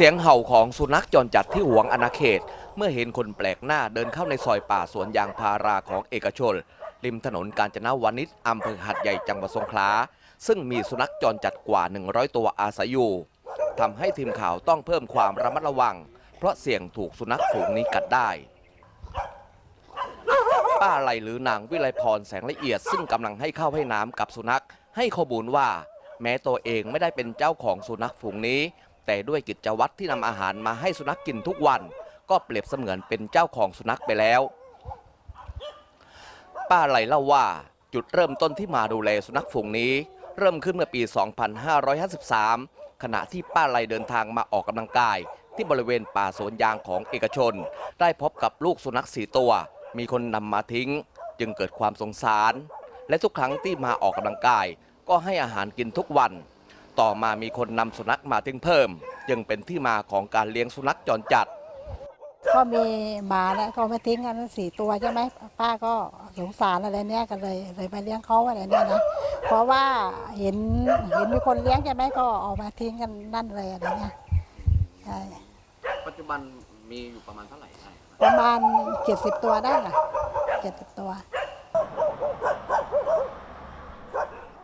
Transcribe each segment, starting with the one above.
เสียงเห่าของสุนัขจรจัดที่หวงอาณาเขต เมื่อเห็นคนแปลกหน้าเดินเข้าในซอยป่าสวนยางพาราของเอกชน ริมถนนกาญจนวานิชอำเภอหัดใหญ่จังหวัดสงขลาซึ่งมีสุนัขจรจัดกว่า 100 ตัวอาศัยอยู่ทำให้ทีมข่าวต้องเพิ่มความระมัดระวัง เพราะเสี่ยงถูกสุนัขฝูงนี้กัดได้ป้าไหลหรือนางวิไลพรแสงละเอียด ซึ่งกำลังให้ข้าวให้น้ำกับสุนัข ให้ข้อมูลว่า แม้ตัวเองไม่ได้เป็นเจ้าของสุนัขฝูงนี้ แต่ด้วยกิจวัตรที่นำอาหารมาให้สุนัขกินทุกวัน ก็เปรียบเสมือนเป็นเจ้าของสุนัขไปแล้ว ป้าไหลเล่าว่าจุดเริ่มต้นที่มาดูแลสุนัขฝูงนี้ เริ่มขึ้นเมื่อปี 2553 ขณะที่ป้าไหลเดินทางมาออกกำลังกาย ที่บริเวณป่าสวนยางของเอกชน ได้พบกับลูกสุนัขสีตัว มีคนนำมาทิ้ง จึงเกิดความสงสาร และทุกครั้งที่มาออกกำลังกาย ก็ให้อาหารกินทุกวัน ต่อมามีคนนำสุนัขมาทิ้งเพิ่ม จึงเป็นที่มาของการเลี้ยงสุนัขจรจัด ก็มีหมาเนี่ยก็มาทิ้งกันสี่ตัวใช่ไหมป้าก็สงสารอะไรเนี่ยกันเลยเลยมาเลี้ยงเขาอะไรเนี่ยนะเพราะว่าเห็นเห็นมีคนเลี้ยงใช่ไหมก็เออกมาทิ้งกันนั่นเลยอะไรเนี่ยใช่ปัจจุบันมีอยู่ประมาณเท่าไหร่ได้ประมาณเจ็ดสิบตัวได้ค่ะเจ็ดสิบตัว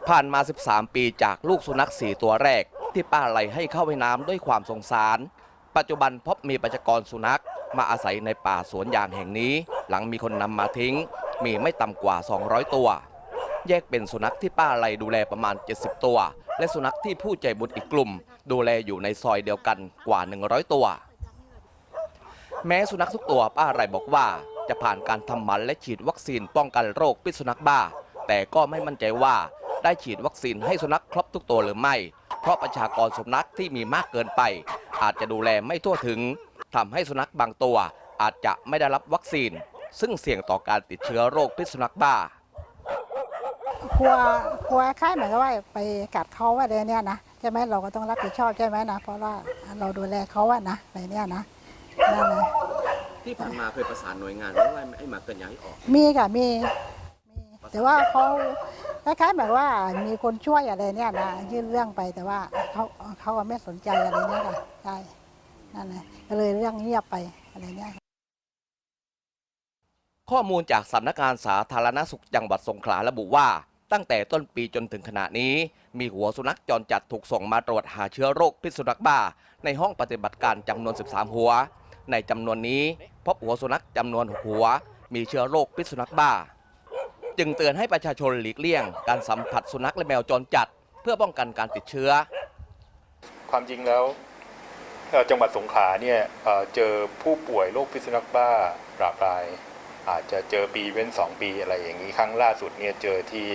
ผ่านมา 13 ปีจากลูกสุนัขสี่ตัวแรก ที่ป้าไหลให้เข้าไปน้ำด้วยความสงสาร ปัจจุบันพบมีประชากรสุนัข มาอาศัยในป่าสวนยางแห่งนี้ หลังมีคนนำมาทิ้ง มีไม่ต่ำกว่า 200 ตัว แยกเป็นสุนัขที่ป้าไหลดูแลประมาณ 70 ตัว และสุนัขที่ผู้ใจบุญอีกกลุ่ม ดูแลอยู่ในซอยเดียวกันกว่า 100 ตัว แม้สุนัขทุกตัวป้าไหลบอกว่า จะผ่านการทำหมันและฉีดวัคซีนป้องกันโรคพิษสุนัขบ้า แต่ก็ไม่มั่นใจว่า ได้ฉีดวัคซีนให้สุนัขครบทุกตัวหรือไม่ เพราะประชากรสุนัขที่มีมากเกินไป อาจจะดูแลไม่ทั่วถึงทำให้สุนัขบางตัวอาจจะไม่ได้รับวัคซีน ซึ่งเสี่ยงต่อการติดเชื้อโรคพิษสุนัขบ้ากลัวกลัวคล้ายเหมือนกับว่าไปกัดเขาอะไรเนี่ยนะใช่ไหมเราก็ต้องรับผิดชอบใช่ไหมนะเพราะว่าเราดูแลเขาอะนะอะไรเนี่ยนะนั่นเลยที่ผ่านมาเคยประสานหน่วยงานว่าให้มาเกินย้ายออก มีค่ะมีมีแต่ว่าเขา คล้ายๆแบบว่ามีคนช่วยอะไรเนี่ยนะยื่นเรื่องไปแต่ว่าเขาเขาก็ไม่สนใจอะไรเนี่ยค่ะใช่นั่นแหละก็เลยเรื่องเงียบไปอะไรเนี่ยข้อมูลจากสำนักงานสาธารณสุขจังหวัดสงขลาระบุว่า ตั้งแต่ต้นปีจนถึงขณะนี้ มีหัวสุนัขจรจัดถูกส่งมาตรวจหาเชื้อโรคพิษสุนัขบ้า ในห้องปฏิบัติการจำนวน 13 หัว ในจำนวนนี้ พบหัวสุนัขจำนวน6หัว มีเชื้อโรคพิษสุนัขบ้า จึงเตือนให้ประชาชนหลีกเลี่ยง การสัมผัสสุนัขและแมวจรจัด เพื่อป้องกันการติดเชื้อ ความจริงแล้วจังหวัดสงขลาเนี่ยเจอผู้ป่วยโรคพิษสุนัขบ้าปราบราย อาจจะเจอปีเว้น 2 ปีอะไรอย่างนี้ครั้งล่าสุดเนี่ยเจอที่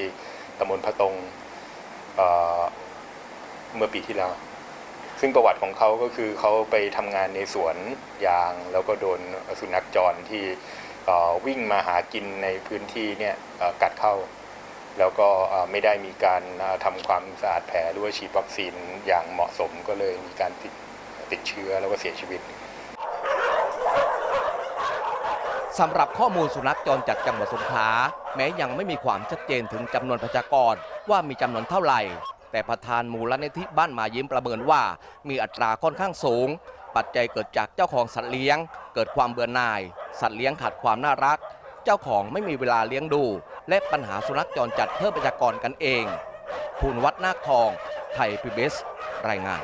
ตำบลพะตงเเมื่อปีที่แล้ว ซึ่งประวัติของเขาก็คือเขาไปทำงานในสวนยาง แล้วก็โดนสุนัขจรที่ วิ่งมาหากินในพื้นที่เนี่ยกัดเข้า แล้วก็ไม่ได้มีการเอ่อทำความสะอาดแผลหรือว่าฉีดวัคซีนอย่างเหมาะสมก็เลยมีการติดติดเชื้อแล้วก็เสียชีวิตสำหรับข้อมูลสุนัขจรจัดจังหวัดสงขลาแม้ยังไม่มีความชัดเจนถึงจำนวนประชากรว่ามีจำนวนเท่าไหร่ แต่ประธานมูลนิธิบ้านหมายิ้มประเมินว่า มีอัตราค่อนข้างสูง ปัจจัยเกิดจากเจ้าของสัตว์เลี้ยง เกิดความเบื่อหน่าย สัตว์เลี้ยงขาดความน่ารัก เจ้าของไม่มีเวลาเลี้ยงดู และปัญหาสุนัขจรจัดเพิ่มประชากรกันเองภูนวัฒนาคทอง ไทยพีบีเอสรายงาน